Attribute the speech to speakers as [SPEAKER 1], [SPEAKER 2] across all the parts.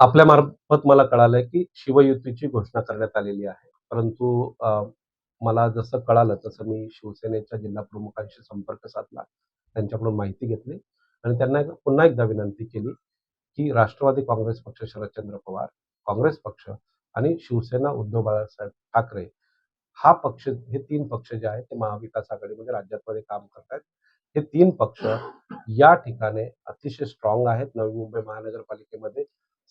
[SPEAKER 1] आपल्या मार्फत मला कळालंय की शिवयुतीची घोषणा करण्यात आलेली आहे. परंतु मला जसं कळालं तसं मी शिवसेनेच्या जिल्हा प्रमुखांशी संपर्क साधला त्यांच्याकडून माहिती घेतली आणि त्यांना एक- पुन्हा एकदा विनंती केली की राष्ट्रवादी काँग्रेस पक्ष शरदचंद्र पवार काँग्रेस पक्ष आणि शिवसेना उद्धव बाळासाहेब ठाकरे हा पक्ष हे तीन पक्ष जे आहेत ते महाविकास आघाडीमध्ये राज्यामध्ये काम करतायत. हे तीन पक्ष या ठिकाणी अतिशय स्ट्रॉंग आहेत. नवी मुंबई महानगरपालिकेमध्ये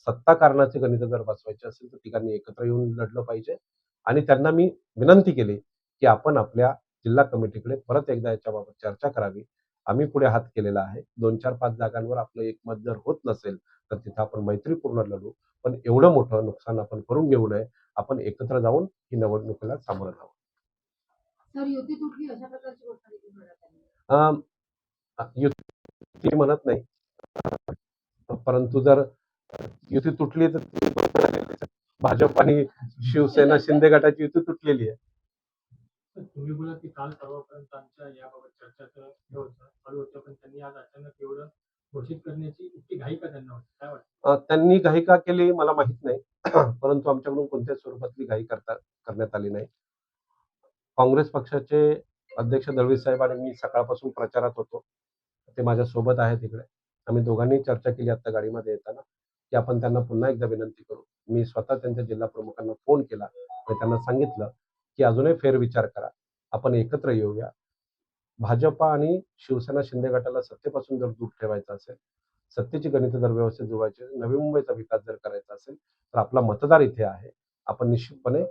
[SPEAKER 1] सत्ता कारणाचे गणित जर बसवायचे असेल तर ठिकाणी एकत्र येऊन लढलं पाहिजे. आणि त्यांना मी विनंती केली की आपण आपल्या जिल्हा कमिटीकडे परत एकदा याच्याबाबत चर्चा करावी. आम्ही पुढे हात केलेला आहे. दोन चार पाच जागांवर आपलं एकमत जर होत नसेल तर तिथं आपण मैत्रीपूर्ण लढू. पण एवढं मोठं नुकसान आपण करून घेऊ नये. आपण एकत्र जाऊन ही निवडणुकीला सामोरं जावं.
[SPEAKER 2] युती
[SPEAKER 1] म्हणत नाही. परंतु जर युती तुटली तर ती भाजप आणि शिवसेना शिंदे गटाची युती तुटलेली आहे.
[SPEAKER 3] तुम्ही बोला की काल परवापर्यंत आमच्या याबाबत होतं चालू होतं पण त्यांनी आज अचानक एवढं घोषित करण्याची इतकी घाई का त्यांना होती? काय वाटतं?
[SPEAKER 1] त्यांनी घाई का केली मला माहीत नाही. परंतु आमच्याकडून कोणत्याच स्वरूपातली घाई करता करण्यात आली नाही. काँग्रेस पक्षाचे अध्यक्ष दळवी साहेब आणि मी सकाळपासून प्रचारात होतो. ते माझ्या सोबत आहेत इकडे. आम्ही दोघांनी चर्चा केली आता गाडीमध्ये येताना. की आपण त्यांना पुन्हा एकदा विनंती करू. मी स्वतः त्यांच्या जिल्हा प्रमुखांना फोन केला आणि त्यांना सांगितलं की अजूनही फेरविचार करा. आपण एकत्र येऊया. भाजपा आणि शिवसेना शिंदे गटाला सत्तेपासून जर दूर ठेवायचं असेल सत्तेची गणित जर व्यवस्थित जुळवायची नवी मुंबईचा विकास जर करायचा असेल तर आपला मतदार इथे आहे. आपण निश्चितपणे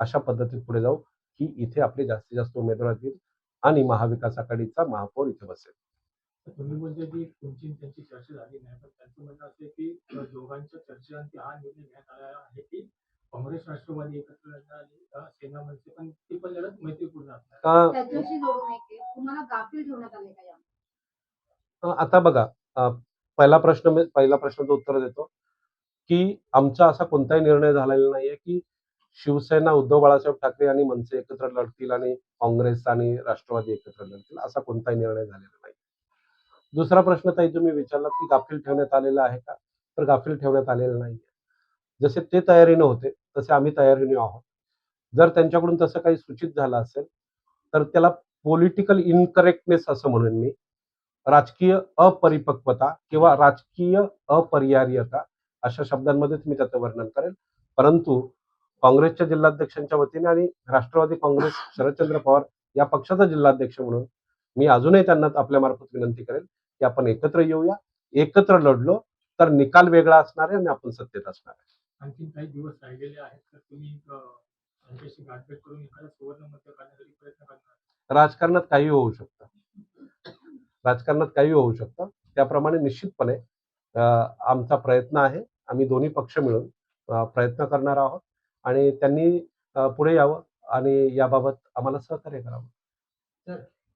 [SPEAKER 1] अशा पद्धतीत पुढे जाऊ की इथे आपले जास्तीत जास्त उमेदवार येतील आणि महाविकास आघाडीचा महापौर इथे बसेल.
[SPEAKER 3] तुम्ही बोलते की तुमची आणि त्यांची चर्चा झाली नाही पण त्यांचं म्हणणं असं की दोघांच्या हा निर्णय घेण्यात आला आहे की काँग्रेस राष्ट्रवादी एकत्र लढणार सेना मनसे पण ती पण लढत मैत्रीपूर्ण असणार.
[SPEAKER 1] अं,
[SPEAKER 2] त्याच्याशी जोडून एक आहे, तुम्हाला गाफील ठेवण्यात आले का या?
[SPEAKER 1] अं, आता बघा पहिला प्रश्न मी पहिला प्रश्नाचं उत्तर देतो की आमचा असा कोणताही निर्णय झालेला नाहीये की शिवसेना उद्धव बाळासाहेब ठाकरे आणि मनसे एकत्र लढतील आणि काँग्रेस आणि राष्ट्रवादी एकत्र लढतील असा कोणताही निर्णय झालेला नाही दुसरा प्रश्न ताई तुम्ही विचारला की गाफील ठेवण्यात आलेला आहे का? तर गाफील ठेवण्यात आलेला नाही जसे ते तयारीने होते तसे आम्ही तयारीने आहोत. जर त्यांच्याकडून तसं काही सूचित झालं असेल तर त्याला पॉलिटिकल इनकरेक्टनेस असं म्हणून मी. राजकीय अपरिपक्वता किंवा राजकीय अपरिहार्यता अशा शब्दांमध्येच मी त्याचं वर्णन करेल परंतु काँग्रेसच्या जिल्हाध्यक्षांच्या वतीने आणि राष्ट्रवादी काँग्रेस शरदचंद्र पवार या पक्षाचा जिल्हाध्यक्ष म्हणून मी अजूनही त्यांना आपल्या मार्फत विनंती करेल की आपण एकत्र येऊया. एकत्र लढलो तर निकाल वेगळा असणार आहे आणि आपण सत्तेत असणार आहे.
[SPEAKER 3] आणखीन काही दिवस राहिलेले आहेत तर तुम्ही अ, त्यांच्याशी गाठभेट करून एखादा सुवर्ण मध्य काढण्यासाठी प्रयत्न करणार
[SPEAKER 1] राजकारणात काही होऊ शकतं. राजकारणात काही होऊ शकतं. त्याप्रमाणे निश्चितपणे आमचा प्रयत्न आहे. आम्ही दोन्ही पक्ष मिळून प्रयत्न करणार आहोत आणि त्यांनी पुढे यावं आणि याबाबत आम्हाला सहकार्य करावं.